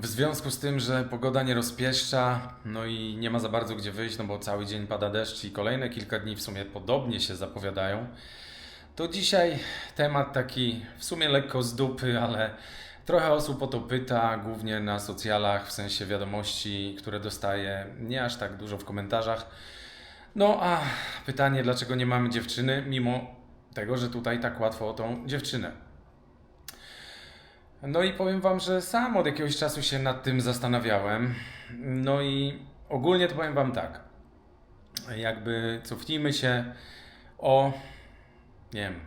W związku z tym, że pogoda nie rozpieszcza, no i nie ma za bardzo gdzie wyjść, no bo cały dzień pada deszcz i kolejne kilka dni w sumie podobnie się zapowiadają, to dzisiaj temat taki w sumie lekko z dupy, ale trochę osób o to pyta, głównie na socjalach, w sensie wiadomości, które dostaję, nie aż tak dużo w komentarzach. No a pytanie, dlaczego nie mamy dziewczyny, mimo tego, że tutaj tak łatwo o tą dziewczynę. No i powiem Wam, że sam od jakiegoś czasu się nad tym zastanawiałem. No i ogólnie to powiem Wam tak. Jakby cofnijmy się o, nie wiem,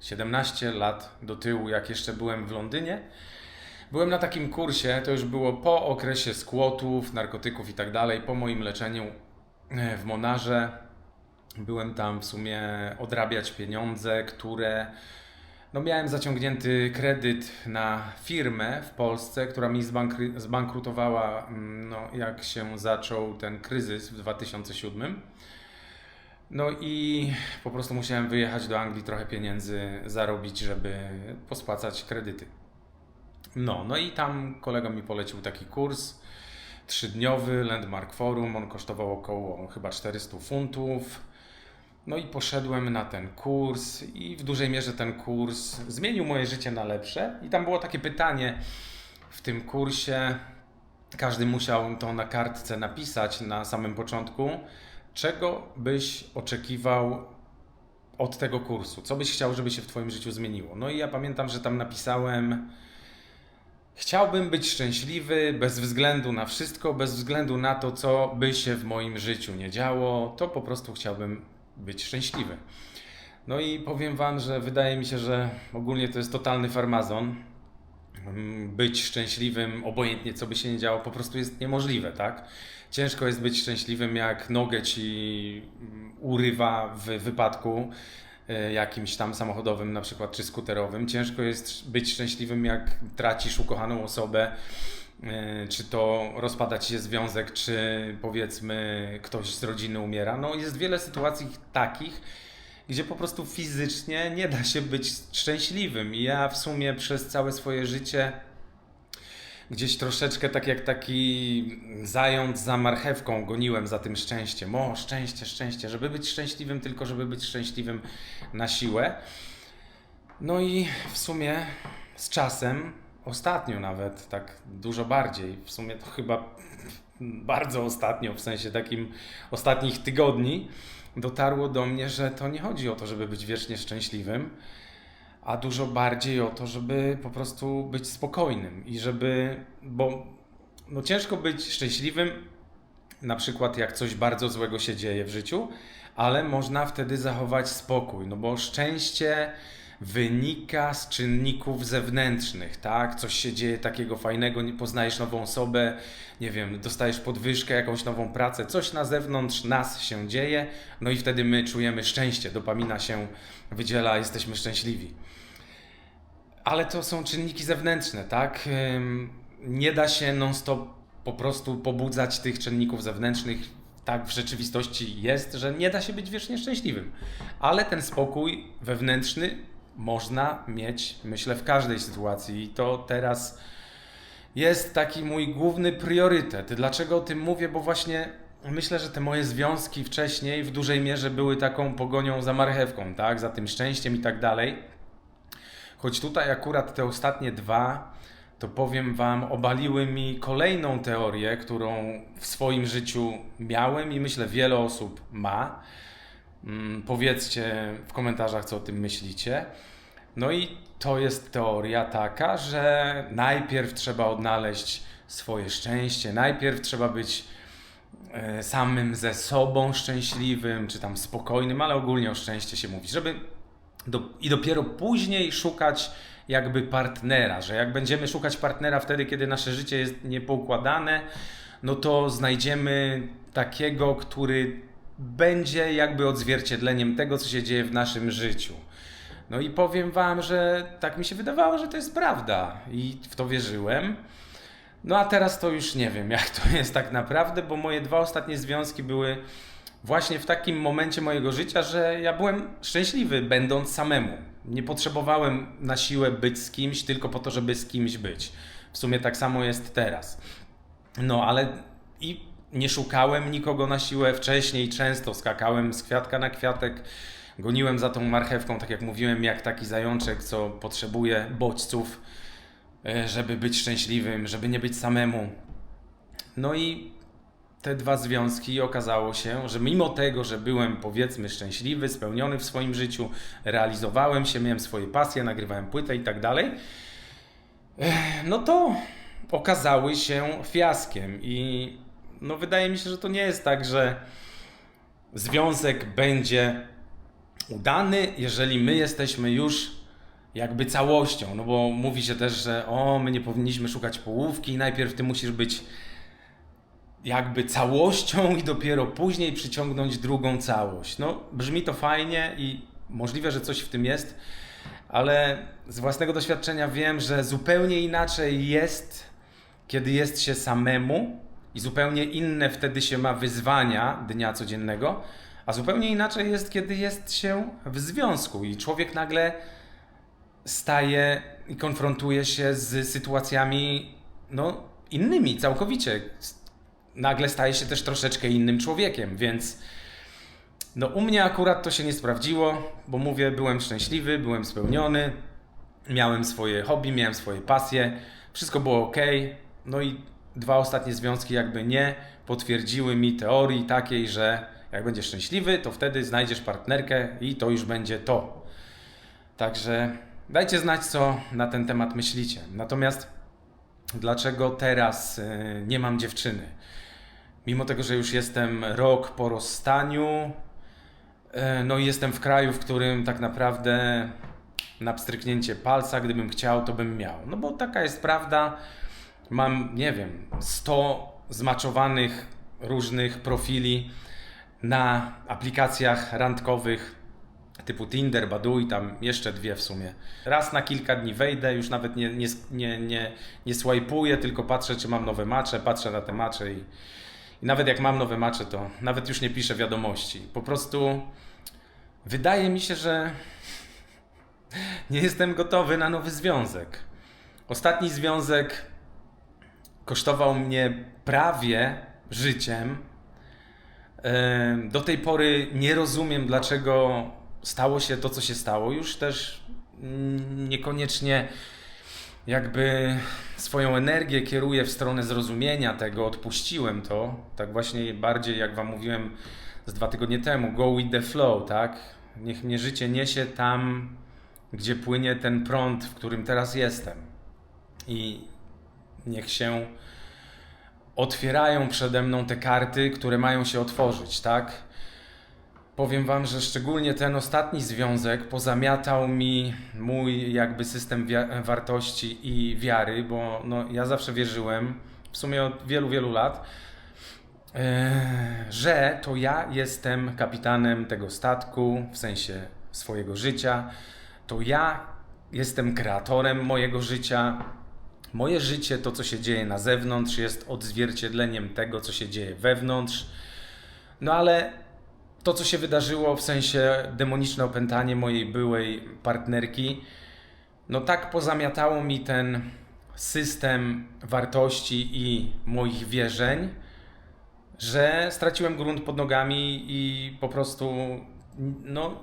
17 lat do tyłu, jak jeszcze byłem w Londynie. Byłem na takim kursie, to już było po okresie skłotów, narkotyków i tak dalej, po moim leczeniu e, w Monarze. Byłem tam w sumie odrabiać pieniądze, które no miałem zaciągnięty kredyt na firmę w Polsce, która mi zbankry- zbankrutowała, mm, no, jak się zaczął ten kryzys w 2007. No i po prostu musiałem wyjechać do Anglii, trochę pieniędzy zarobić, żeby pospłacać kredyty. No, no i tam kolega mi polecił taki kurs trzydniowy, Landmark Forum, on kosztował około chyba 400 funtów. No i poszedłem na ten kurs i w dużej mierze ten kurs zmienił moje życie na lepsze. I tam było takie pytanie w tym kursie, każdy musiał to na kartce napisać na samym początku, czego byś oczekiwał od tego kursu? Co byś chciał, żeby się w Twoim życiu zmieniło? No i ja pamiętam, że tam napisałem, Chciałbym być szczęśliwy bez względu na wszystko, bez względu na to, co by się w moim życiu nie działo, to po prostu chciałbym być szczęśliwy. No i powiem Wam, że wydaje mi się, że ogólnie to jest totalny farmazon. Mm, Być szczęśliwym, obojętnie co by się nie działo, po prostu jest niemożliwe, tak? Ciężko jest być szczęśliwym, jak nogę ci mm, urywa w wypadku e, jakimś tam samochodowym, na przykład, czy skuterowym. Ciężko jest być szczęśliwym, jak tracisz ukochaną osobę, czy to rozpada ci się związek, czy powiedzmy ktoś z rodziny umiera. No jest wiele sytuacji takich, gdzie po prostu fizycznie nie da się być szczęśliwym. I ja w sumie przez całe swoje życie gdzieś troszeczkę tak jak taki zając za marchewką goniłem za tym szczęściem. O, szczęście, szczęście, żeby być szczęśliwym, tylko żeby być szczęśliwym na siłę. No i w sumie z czasem, ostatnio nawet, tak dużo bardziej, w sumie to chyba bardzo ostatnio, w sensie takim ostatnich tygodni, dotarło do mnie, że to nie chodzi o to, żeby być wiecznie szczęśliwym, a dużo bardziej o to, żeby po prostu być spokojnym i żeby, bo no ciężko być szczęśliwym, na przykład jak coś bardzo złego się dzieje w życiu, ale można wtedy zachować spokój, no bo szczęście wynika z czynników zewnętrznych, tak? Coś się dzieje takiego fajnego, poznajesz nową osobę, nie wiem, dostajesz podwyżkę, jakąś nową pracę, coś na zewnątrz nas się dzieje, no i wtedy my czujemy szczęście, dopamina się wydziela, jesteśmy szczęśliwi. Ale to są czynniki zewnętrzne, tak? Nie da się non-stop po prostu pobudzać tych czynników zewnętrznych. Tak w rzeczywistości jest, że nie da się być wiecznie szczęśliwym. Ale ten spokój wewnętrzny można mieć, myślę, w każdej sytuacji. I to teraz jest taki mój główny priorytet. Dlaczego o tym mówię? Bo właśnie myślę, że te moje związki wcześniej w dużej mierze były taką pogonią za marchewką, tak? Za tym szczęściem i tak dalej. Choć tutaj akurat te ostatnie dwa, to powiem Wam, obaliły mi kolejną teorię, którą w swoim życiu miałem i myślę wiele osób ma. Mm, Powiedzcie w komentarzach, co o tym myślicie. No i to jest teoria taka, że najpierw trzeba odnaleźć swoje szczęście, najpierw trzeba być e, samym ze sobą szczęśliwym, czy tam spokojnym, ale ogólnie o szczęście się mówi, żeby do, i dopiero później szukać jakby partnera, że jak będziemy szukać partnera wtedy, kiedy nasze życie jest niepoukładane, no to znajdziemy takiego, który będzie jakby odzwierciedleniem tego, co się dzieje w naszym życiu. No i powiem Wam, że tak mi się wydawało, że to jest prawda i w to wierzyłem. No a teraz to już nie wiem, jak to jest tak naprawdę, bo moje dwa ostatnie związki były właśnie w takim momencie mojego życia, że ja byłem szczęśliwy, będąc samemu. Nie potrzebowałem na siłę być z kimś tylko po to, żeby z kimś być. W sumie tak samo jest teraz. No ale i nie szukałem nikogo na siłę. Wcześniej często skakałem z kwiatka na kwiatek, goniłem za tą marchewką, tak jak mówiłem, jak taki zajączek, co potrzebuje bodźców, e, żeby być szczęśliwym, żeby nie być samemu. No i te dwa związki okazało się, że mimo tego, że byłem powiedzmy szczęśliwy, spełniony w swoim życiu, realizowałem się, miałem swoje pasje, nagrywałem płytę i tak dalej, e, no to okazały się fiaskiem i no wydaje mi się, że to nie jest tak, że związek będzie udany, jeżeli my jesteśmy już jakby całością, no bo mówi się też, że o, my nie powinniśmy szukać połówki, najpierw ty musisz być jakby całością i dopiero później przyciągnąć drugą całość. No, brzmi to fajnie i możliwe, że coś w tym jest, ale z własnego doświadczenia wiem, że zupełnie inaczej jest, kiedy jest się samemu i zupełnie inne wtedy się ma wyzwania dnia codziennego, a zupełnie inaczej jest, kiedy jest się w związku i człowiek nagle staje i konfrontuje się z sytuacjami no, innymi całkowicie. Nagle staje się też troszeczkę innym człowiekiem, więc no, u mnie akurat to się nie sprawdziło, bo mówię, byłem szczęśliwy, byłem spełniony, miałem swoje hobby, miałem swoje pasje, wszystko było ok. No i dwa ostatnie związki jakby nie potwierdziły mi teorii takiej, że jak będziesz szczęśliwy, to wtedy znajdziesz partnerkę i to już będzie to. Także dajcie znać, co na ten temat myślicie. Natomiast dlaczego teraz y, nie mam dziewczyny? Mimo tego, że już jestem rok po rozstaniu, y, no i jestem w kraju, w którym tak naprawdę na pstryknięcie palca, gdybym chciał, to bym miał. No bo taka jest prawda. Mam, nie wiem, 100 zmaczowanych różnych profili na aplikacjach randkowych typu Tinder, Badoo i tam jeszcze dwie w sumie. Raz na kilka dni wejdę, już nawet nie, nie, nie, nie, nie swajpuję, tylko patrzę, czy mam nowe macze, patrzę na te macze i, i nawet jak mam nowe macze, to nawet już nie piszę wiadomości. Po prostu wydaje mi się, że nie jestem gotowy na nowy związek. Ostatni związek kosztował mnie prawie życiem. Do tej pory nie rozumiem, dlaczego stało się to, co się stało. Już też niekoniecznie jakby swoją energię kieruję w stronę zrozumienia tego, odpuściłem to. Tak właśnie bardziej, jak Wam mówiłem z dwa tygodnie temu, go with the flow, tak? Niech mnie życie niesie tam, gdzie płynie ten prąd, w którym teraz jestem. I niech się otwierają przede mną te karty, które mają się otworzyć, tak? Powiem Wam, że szczególnie ten ostatni związek pozamiatał mi mój jakby system wartości i wiary, bo no, ja zawsze wierzyłem, w sumie od wielu, wielu lat, yy, że to ja jestem kapitanem tego statku, w sensie swojego życia, to ja jestem kreatorem mojego życia, Moje życie, to co się dzieje na zewnątrz, jest odzwierciedleniem tego, co się dzieje wewnątrz. No ale to, co się wydarzyło, w sensie demoniczne opętanie mojej byłej partnerki, no tak pozamiatało mi ten system wartości i moich wierzeń, że straciłem grunt pod nogami i po prostu, no,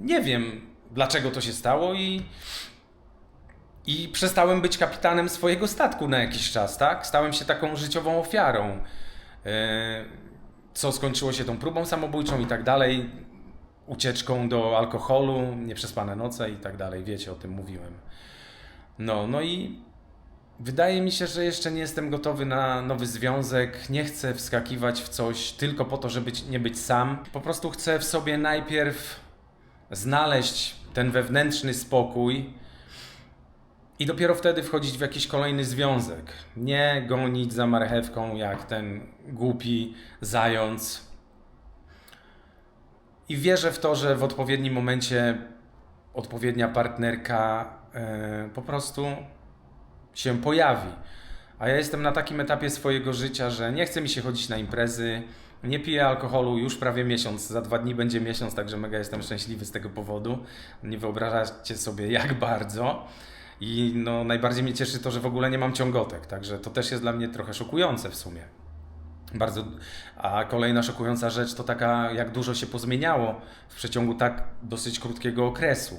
nie wiem dlaczego to się stało i i przestałem być kapitanem swojego statku na jakiś czas, tak? Stałem się taką życiową ofiarą, e, co skończyło się tą próbą samobójczą i tak dalej, ucieczką do alkoholu, nieprzespane noce i tak dalej. Wiecie, o tym mówiłem. No, no i wydaje mi się, że jeszcze nie jestem gotowy na nowy związek. Nie chcę wskakiwać w coś tylko po to, żeby nie być sam. Po prostu chcę w sobie najpierw znaleźć ten wewnętrzny spokój i dopiero wtedy wchodzić w jakiś kolejny związek. Nie gonić za marchewką jak ten głupi zając. I wierzę w to, że w odpowiednim momencie odpowiednia partnerka yy, po prostu się pojawi. A ja jestem na takim etapie swojego życia, że nie chce mi się chodzić na imprezy, nie piję alkoholu już prawie miesiąc, za dwa dni będzie miesiąc, także mega jestem szczęśliwy z tego powodu. Nie wyobrażacie sobie jak bardzo. I no, najbardziej mnie cieszy to, że w ogóle nie mam ciągotek, także to też jest dla mnie trochę szokujące w sumie. Bardzo. A kolejna szokująca rzecz to taka, jak dużo się pozmieniało w przeciągu tak dosyć krótkiego okresu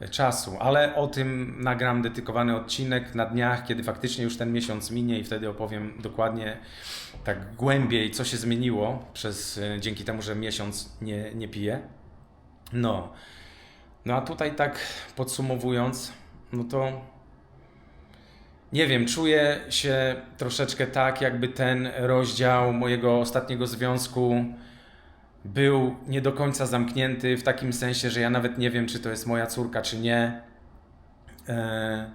e, czasu. Ale o tym nagram dedykowany odcinek na dniach, kiedy faktycznie już ten miesiąc minie i wtedy opowiem dokładnie, tak głębiej, co się zmieniło przez, e, dzięki temu, że miesiąc nie, nie piję. No. No a tutaj tak podsumowując, no to nie wiem, czuję się troszeczkę tak, jakby ten rozdział mojego ostatniego związku był nie do końca zamknięty, w takim sensie, że ja nawet nie wiem, czy to jest moja córka, czy nie. E,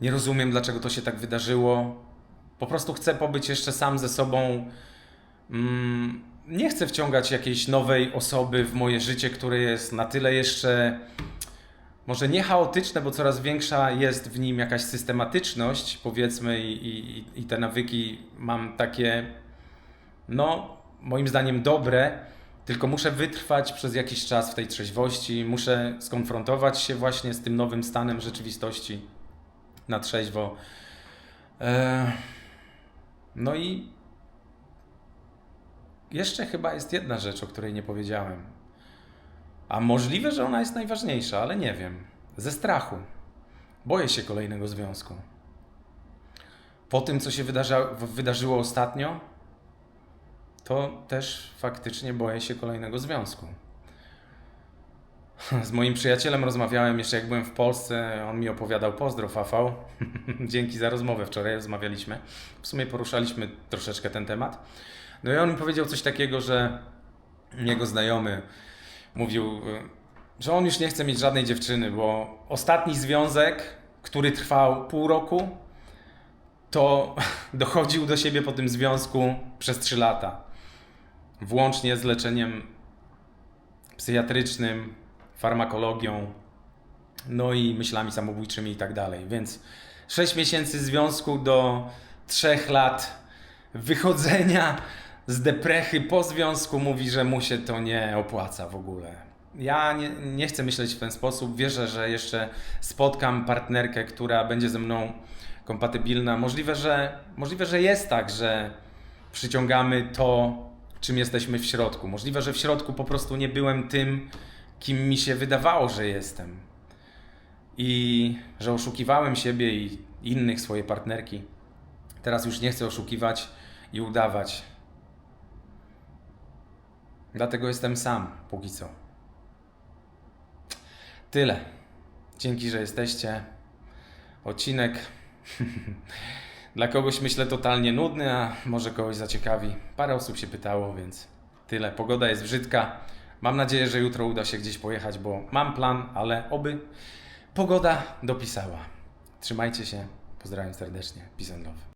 nie rozumiem, dlaczego to się tak wydarzyło. Po prostu chcę pobyć jeszcze sam ze sobą. Mm, nie chcę wciągać jakiejś nowej osoby w moje życie, które jest na tyle jeszcze może nie chaotyczne, bo coraz większa jest w nim jakaś systematyczność, powiedzmy, i, i, i te nawyki mam takie, no, moim zdaniem dobre, tylko muszę wytrwać przez jakiś czas w tej trzeźwości, muszę skonfrontować się właśnie z tym nowym stanem rzeczywistości na trzeźwo. E, no i jeszcze chyba jest jedna rzecz, o której nie powiedziałem. A możliwe, że ona jest najważniejsza, ale nie wiem. Ze strachu. Boję się kolejnego związku. Po tym, co się wydarza, wydarzyło ostatnio, to też faktycznie boję się kolejnego związku. Z moim przyjacielem rozmawiałem jeszcze jak byłem w Polsce. On mi opowiadał pozdro, Fafał. Dzięki za rozmowę wczoraj rozmawialiśmy. W sumie poruszaliśmy troszeczkę ten temat. No i on mi powiedział coś takiego, że jego znajomy mówił, y, że on już nie chce mieć żadnej dziewczyny, bo ostatni związek, który trwał pół roku, to dochodził do siebie po tym związku przez 3 lata. Włącznie z leczeniem psychiatrycznym, farmakologią, no i myślami samobójczymi i tak dalej. Więc 6 miesięcy związku do 3 lat wychodzenia z deprechy po związku mówi, że mu się to nie opłaca w ogóle. Ja nie, nie chcę myśleć w ten sposób. Wierzę, że jeszcze spotkam partnerkę, która będzie ze mną kompatybilna. Możliwe, że, możliwe, że jest tak, że przyciągamy to, czym jesteśmy w środku. Możliwe, że w środku po prostu nie byłem tym, kim mi się wydawało, że jestem. I że oszukiwałem siebie i innych, swoje partnerki. Teraz już nie chcę oszukiwać i udawać. Dlatego jestem sam, póki co. Tyle. Dzięki, że jesteście. Odcinek dla kogoś myślę totalnie nudny, a może kogoś zaciekawi. Parę osób się pytało, więc tyle. Pogoda jest brzydka. Mam nadzieję, że jutro uda się gdzieś pojechać, bo mam plan, ale oby pogoda dopisała. Trzymajcie się. Pozdrawiam serdecznie. Peace and love.